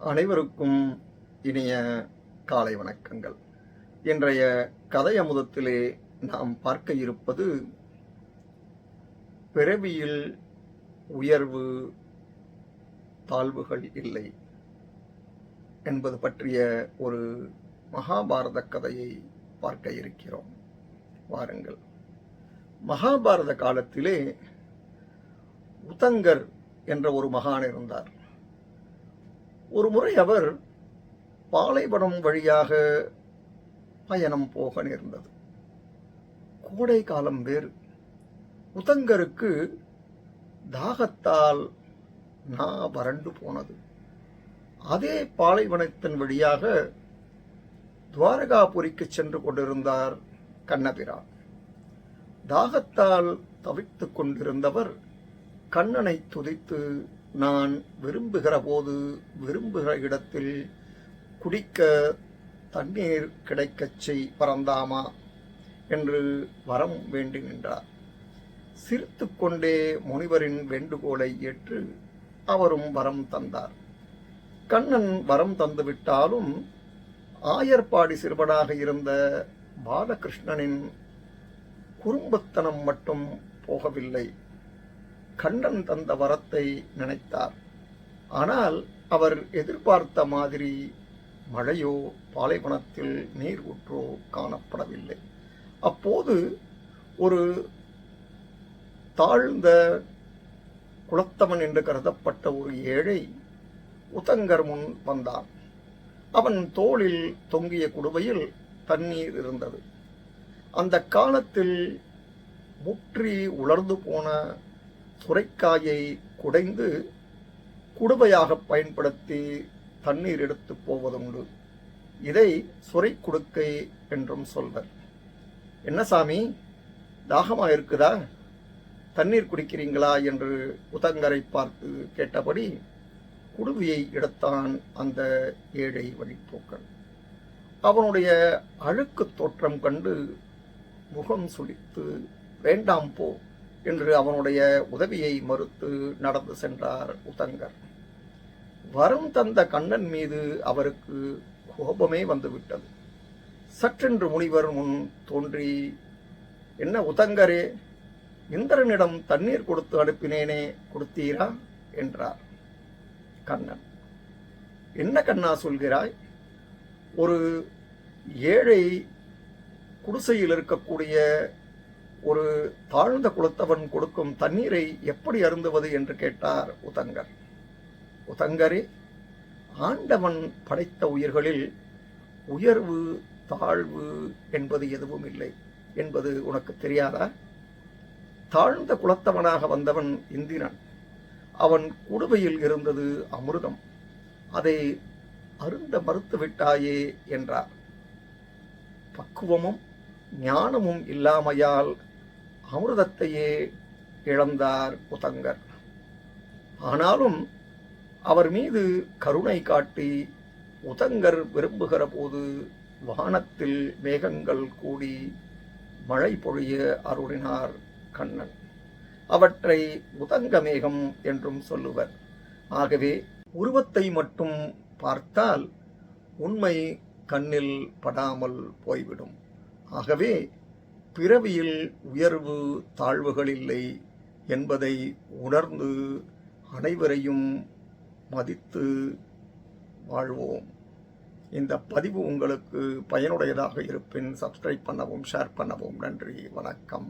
அனைவருக்கும் இனிய காலை வணக்கங்கள். இன்றைய கதை அமுதத்திலே நாம் பார்க்க இருப்பது பிறவியில் உயர்வு தாழ்வுகள் இல்லை என்பது பற்றிய ஒரு மகாபாரத கதையை பார்க்க இருக்கிறோம். வாருங்கள். மகாபாரத காலத்திலே உதங்கர் என்ற ஒரு மகான் இருந்தார். ஒரு முறை அவர் பாலைவனம் வழியாக பயணம் போக நேர்ந்தது. கோடை காலம் வேறு. உதங்கருக்கு தாகத்தால் நா வறண்டு போனது. அதே பாலைவனத்தின் வழியாக துவாரகாபுரிக்கு சென்று கொண்டிருந்தார் கண்ணபிரான் தாகத்தால் தவித்துக் கொண்டிருந்தவர் கண்ணனை துதித்து நான் விரும்புகிற போது விரும்புகிற இடத்தில் குடிக்க தண்ணீர் கிடைக்கச் செய் பரந்தாமா என்று வரம் வேண்டி நின்றார். சிரித்துக்கொண்டே முனிவரின் வேண்டுகோளை ஏற்று அவரும் வரம் தந்தார். கண்ணன் வரம் தந்துவிட்டாலும் ஆயர்பாடி சிறுவனாக இருந்த பாலகிருஷ்ணனின் குறும்புத்தனம் மட்டும் போகவில்லை. கண்ணன் தந்த வரத்தை நினைத்தார். ஆனால் அவர் எதிர்பார்த்த மாதிரி மழையோ பாலைவனத்தில் நீர் ஊற்றோ காணப்படவில்லை. அப்போது ஒரு தாழ்ந்த குளத்தவன் என்று கருதப்பட்ட ஒரு ஏழை உதங்கர் முன் வந்தான். அவன் தோளில் தொங்கிய குடுவையில் தண்ணீர் இருந்தது. அந்த காலத்தில் முற்றி உலர்ந்து போன சுரைக்காயை குடைந்து குடுவையாக பயன்படுத்தி தண்ணீர் எடுத்து போவதுண்டு. இதை சுரை குடுக்கை என்றும் சொல்வர். என்ன சாமி? தாகமா இருக்குதா? தண்ணீர் குடிக்கிறீங்களா? என்று உதங்கரை பார்த்து கேட்டபடி குடுவியை எடுத்தான் அந்த ஏழை வழிப்போக்கன் அவனுடைய அழுக்கு தோற்றம் கண்டு முகம் சுழித்து வேண்டாம் போ என்று அவனுடைய உதவியை மறுத்து நடந்து சென்றார் உதங்கர் வரம் தந்த கண்ணன் மீது அவருக்கு கோபமே வந்துவிட்டது. சற்றென்று முனிவர் முன் தோன்றி என்ன உதங்கரே இந்திரனிடம் தண்ணீர் கொடுத்து அனுப்பினேனே கொடுத்தீரா? என்றார் கண்ணன். என்ன கண்ணா சொல்கிறாய்? ஒரு ஏழை குடிசையில் இருக்கக்கூடிய ஒரு தாழ்ந்த குலத்தவன் கொடுக்கும் தண்ணீரை எப்படி அருந்துவது என்று கேட்டார் உதங்கர். உதங்கரே ஆண்டவன் படைத்த உயிர்களில் உயர்வு தாழ்வு என்பது எதுவும் இல்லை என்பது உனக்கு தெரியாதா? தாழ்ந்த குலத்தவனாக வந்தவன் இந்திரன். அவன் குடுவையில் இருந்தது அமிர்தம். அதை அருந்த மறுத்து விட்டாயே என்றார். பக்குவமும் ஞானமும் இல்லாமையால் அமிர்தத்தையே இழந்தார் உதங்கர் ஆனாலும் அவர் மீது கருணை காட்டி உதங்கர் விரும்புகிற போது வானத்தில் மேகங்கள் கூடி மழை பொழிய அருளினார் கண்ணன். அவற்றை உதங்க மேகம் என்றும் சொல்லுவர். ஆகவே உருவத்தை மட்டும் பார்த்தால் உண்மை கண்ணில் படாமல் போய்விடும். ஆகவே பிறவியில் உயர்வு தாழ்வுகள் இல்லை என்பதை உணர்ந்து அனைவரையும் மதித்து வாழ்வோம். இந்த பதிவு உங்களுக்கு பயனுடையதாக இருப்பின் சப்ஸ்கிரைப் பண்ணவும் ஷேர் பண்ணவும் நன்றி. வணக்கம்.